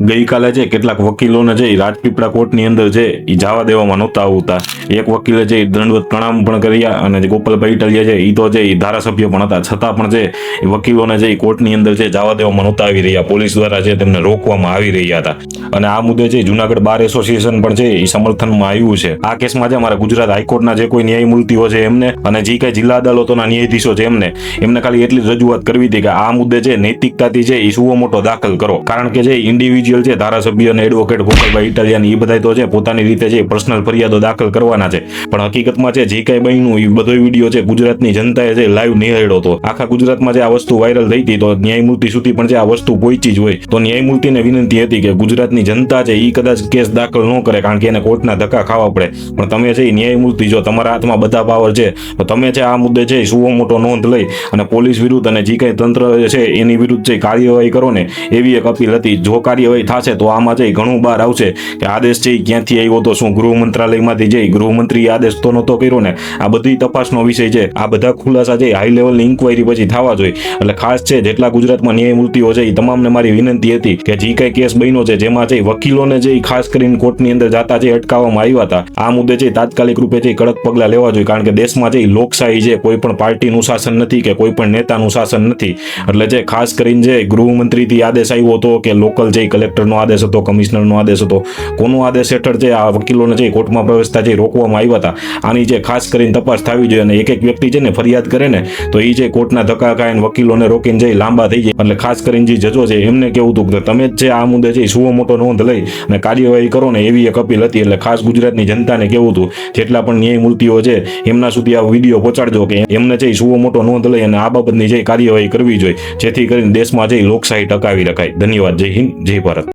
ગઈકાલે છે કેટલાક વકીલોને છે એ રાજપીપળા કોર્ટની અંદર છે એ જવા દેવામાં નહોતા આવતા, એક વકીલે છે એ દંડવત પ્રણામ પણ કર્યા અને જે ગોપાલભાઈ ઇટાલિયા છે એ તો છે એ ધારાસભ્ય પણ હતા. છતાં પણ છે એ વકીલોને છે એ કોર્ટની અંદર છે જવા દેવામાં નહોતા આવી રહ્યા, પોલીસ દ્વારા છે તેમને રોકવામાં આવી રહ્યા હતા. અને આ મુદ્દે છે જુનાગઢ બાર એસોસિએશન પણ છે એ સમર્થનમાં આવ્યું છે. આ કેસમાં છે અમારા ગુજરાત હાઈકોર્ટના જે કોઈ ન્યાયમૂર્તિઓ છે એમને અને જે કઈ જિલ્લા અદાલતોના ન્યાયાધીશો છે એમને એમને ખાલી એટલી રજૂઆત કરવી હતી કે આ મુદ્દે છે નૈતિકતાથી છે એ સુવો મોટો દાખલ કરો. કારણ કે જે ઇન્ડિવિજ્યુઅલ છે, ધારાસભ્ય અને એડવોકેટ ગોપાલભાઈ ઇટાલિયન એ બધા તો છે, પોતાની રીતે છે પર્સનલ ફરિયાદો દાખલ કરવાના છે. પણ હકીકતમાં છે, જે કઈ બન્યું એ બધો વીડિયો છે, ગુજરાતની જનતાએ છે લાઈવ નિહાળ્યો હતો. આખા ગુજરાતમાં જે આ વસ્તુ વાયરલ થઈ હતી, તો ન્યાયમૂર્તિ સુધી પણ જે આ વસ્તુ પહોંચી જ હોય. તો ન્યાયમૂર્તિને વિનંતી હતી કે ગુજરાતની જનતા છે એ કદાચ કેસ દાખલ ન કરે, કારણ કે એને કોર્ટના ધક્કા ખાવા પડે. પણ તમે છે ન્યાયમૂર્તિ જો, તમારા હાથમાં બધા પાવર છે, તો તમે છે, આ મુદ્દે છે સુવો મોટો નોંધ લઈ અને પોલીસ વિરુદ્ધ અને જે કઈ તંત્ર છે, એની વિરુદ્ધ જે કાર્યવાહી કરો ને, એવી એક અપીલ હતી. જો કાર્યવાહી થશે તો આમાં જઈ ઘણું બહાર આવશે. કે આદેશ છે ક્યાંથી આવ્યો તો શું ગૃહ મંત્રાલયમાંથી જઈ ગૃહમંત્રી આદેશ તો નહોતો કર્યો ને. આ બધી તપાસનો વિષય છે. આ બધા ખુલાસા છે હાઈ લેવલની ઇન્કવાયરી પછી થવા જોઈએ. એટલે ખાસ છે જેટલા ગુજરાતમાં ન્યાયમૂર્તિઓ છે એ તમામને મારી વિનંતી હતી કે જે કઈ કેસ બન્યો છે જેમાં જઈ વકીલોને જે ખાસ કરીને કોર્ટની અંદર જાતા જે અટકાવવામાં આવ્યા હતા, આ મુદ્દે જે તાત્કાલિક રૂપે જે કડક પગલા લેવા જોઈએ. કારણ કે દેશમાં જે લોકશાહી છે, કોઈ પણ પાર્ટીનું શાસન નથી કે કોઈ પણ નેતાનું શાસન નથી. એટલે જે ખાસ કરીને જે ગૃહમંત્રીથી આદેશ આવ્યો હતો કે લોકલ જે કલેક્ટરનો આદેશ હતો, કમિશનરનો આદેશ હતો. કોનો આદેશ હેઠળ છે આ વકીલોને છે કોર્ટમાં પ્રવેશતા જે રોકવામાં આવ્યા હતા, આની જે ખાસ કરીને તપાસ થવી જોઈએ અને એક એક વ્યક્તિ છે ને ફરિયાદ કરે ને, તો એ જે કોર્ટના ધક્કા ખાઈને વકીલોને રોકીને જઈ લાંબા થઈ જાય. એટલે ખાસ કરીને જે જજો છે, એમને કેવું હતું કે તમે જ આ મુદ્દે છે સુવો મોટો નોંધ લઈ અને કાર્યવાહી કરો ને, એવી એક અપીલ હતી. એટલે ખાસ ગુજરાતની જનતાને કેવું હતું? જેટલા પણ ન્યાયમૂર્તિઓ છે, એમના સુધી આ વીડિયો પહોંચાડજો કે એમને છે સુવો મોટો નોંધ લઈ અને આ બાબતની જે કાર્યવાહી કરવી જોઈએ, જેથી કરીને દેશમાં જે લોકશાહી ટકાવી રખાય. ધન્યવાદ. જય હિન્દ, જય ભારત.